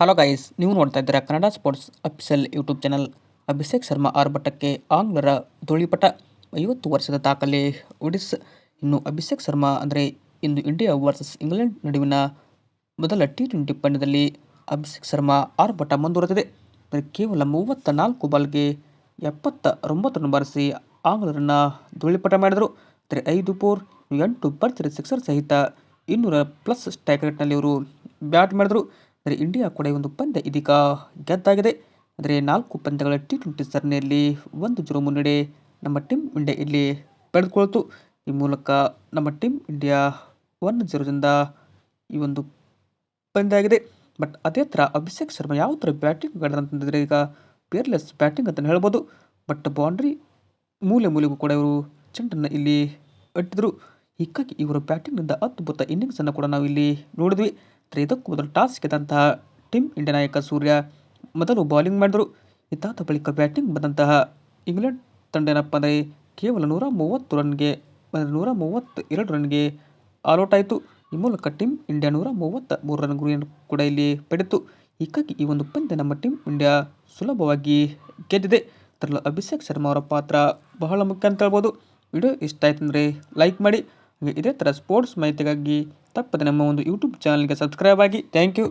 Hello guys ನೀವು ನೋಡ್ತಾ ಇದ್ದೀರಾ Kannada sports official YouTube channel Abhishek Sharma ಆರ್ಭಟಕ್ಕೆ ಆಂಗ್ಲರ ಧೂಳಿಪಟ. ಐವತ್ತು ವರ್ಷದ ದಾಖಲೆ ಒಡಿಸ್ ಇನ್ನು ಅಭಿಷೇಕ್ ಶರ್ಮಾ ಅಂದರೆ ಇಂದು ಇಂಡಿಯಾ ವರ್ಸಸ್ ಇಂಗ್ಲೆಂಡ್ ನಡುವಿನ ಮೊದಲ ಟಿ ಟ್ವೆಂಟಿ ಪಂದ್ಯದಲ್ಲಿ ಅಭಿಷೇಕ್ ಶರ್ಮಾ ಆರ್ಭಟ ಮುಂದುವರೆದಿದೆ. ಕೇವಲ ಮೂವತ್ತ ನಾಲ್ಕು ಬಾಲ್ಗೆ ಎಪ್ಪತ್ತ ರೊಂಬತ್ತನ್ನು ಬಾರಿಸಿ ಆಂಗ್ಲರನ್ನು ಧೂಳಿಪಟ ಮಾಡಿದರು. ಅಂದರೆ ಐದು ಫೋರ್ ಎಂಟು ಭರ್ಜರಿ ಸಿಕ್ಸರ್ ಸಹಿತ ಇನ್ನೂರ ಪ್ಲಸ್ ಸ್ಟ್ರೈಕ್ ರೇಟ್ನಲ್ಲಿ ಇವರು ಬ್ಯಾಟ್ ಮಾಡಿದರು. ಅಂದರೆ ಇಂಡಿಯಾ ಕೂಡ ಒಂದು ಪಂದ್ಯ ಇದೀಗ ಗೆದ್ದಾಗಿದೆ. ಅಂದರೆ ನಾಲ್ಕು ಪಂದ್ಯಗಳ ಟಿ ಟ್ವೆಂಟಿ ಸರಣಿಯಲ್ಲಿ ಒಂದು ಜೀರೋ ಮುನ್ನಡೆ ನಮ್ಮ ಟೀಮ್ ಇಂಡಿಯಾ ಇಲ್ಲಿ ಪಡೆದುಕೊಳ್ತು ಈ ಮೂಲಕ ನಮ್ಮ ಟೀಮ್ ಇಂಡಿಯಾ ಒನ್ ಜೀರೋದಿಂದ ಈ ಒಂದು ಪಂದ್ಯ ಆಗಿದೆ. ಬಟ್ ಅದೇ ಥರ ಅಭಿಷೇಕ್ ಶರ್ಮಾ ಯಾವ ಥರ ಬ್ಯಾಟಿಂಗ್ ಅಂತಂದರೆ ಈಗ ಪೇರ್ಲೆಸ್ ಬ್ಯಾಟಿಂಗ್ ಅಂತಲೇ ಹೇಳ್ಬೋದು. ಬಟ್ ಬೌಂಡ್ರಿ ಮೂಲೆ ಮೂಲೆಗೂ ಕೂಡ ಇವರು ಚೆಂಡನ್ನು ಇಲ್ಲಿ ಅಟ್ಟಿದ್ರು ಹೀಗಾಗಿ ಇವರ ಬ್ಯಾಟಿಂಗ್ನಿಂದ ಅದ್ಭುತ ಇನ್ನಿಂಗ್ಸನ್ನು ಕೂಡ ನಾವು ಇಲ್ಲಿ ನೋಡಿದ್ವಿ. ಇದಕ್ಕೂ ಮೊದಲು ಟಾಸ್ ಗೆದ್ದಂತಹ ಟೀಮ್ ಇಂಡಿಯಾ ನಾಯಕ ಸೂರ್ಯ ಮೊದಲು ಬೌಲಿಂಗ್ ಮಾಡಿದರು. ಇದಾದ ಬಳಿಕ ಬ್ಯಾಟಿಂಗ್ ಬಂದಂತಹ ಇಂಗ್ಲೆಂಡ್ ತಂಡ ಏನಪ್ಪ ಅಂದರೆ ಕೇವಲ ನೂರ ಮೂವತ್ತು ರನ್ಗೆ ನೂರ ಮೂವತ್ತ ಎರಡು ರನ್ಗೆ ಆಲ್ಔಟ್ ಆಯಿತು. ಈ ಮೂಲಕ ಟೀಮ್ ಇಂಡಿಯಾ ನೂರ ಮೂವತ್ತ ಮೂರು ರನ್ ಗುರಿಯನ್ನು ಕೂಡ ಇಲ್ಲಿ ಪಡೆಯಿತು ಹೀಗಾಗಿ ಈ ಒಂದು ಪಂದ್ಯ ನಮ್ಮ ಟೀಮ್ ಇಂಡಿಯಾ ಸುಲಭವಾಗಿ ಗೆದ್ದಿದೆ. ಅದರಲ್ಲೂ ಅಭಿಷೇಕ್ ಶರ್ಮಾ ಅವರ ಪಾತ್ರ ಬಹಳ ಮುಖ್ಯ ಅಂತ ಹೇಳ್ಬೋದು. ವಿಡಿಯೋ ಇಷ್ಟ ಆಯ್ತು ಅಂದರೆ ಲೈಕ್ ಮಾಡಿ. ಇದೇ ಥರ ಸ್ಪೋರ್ಟ್ಸ್ ಮಾಹಿತಿಗಾಗಿ ತಪ್ಪದೆ ನಮ್ಮ ಒಂದು ಯೂಟ್ಯೂಬ್ ಚಾನಲ್ಗೆ ಸಬ್ಸ್ಕ್ರೈಬ್ ಆಗಿ. Thank you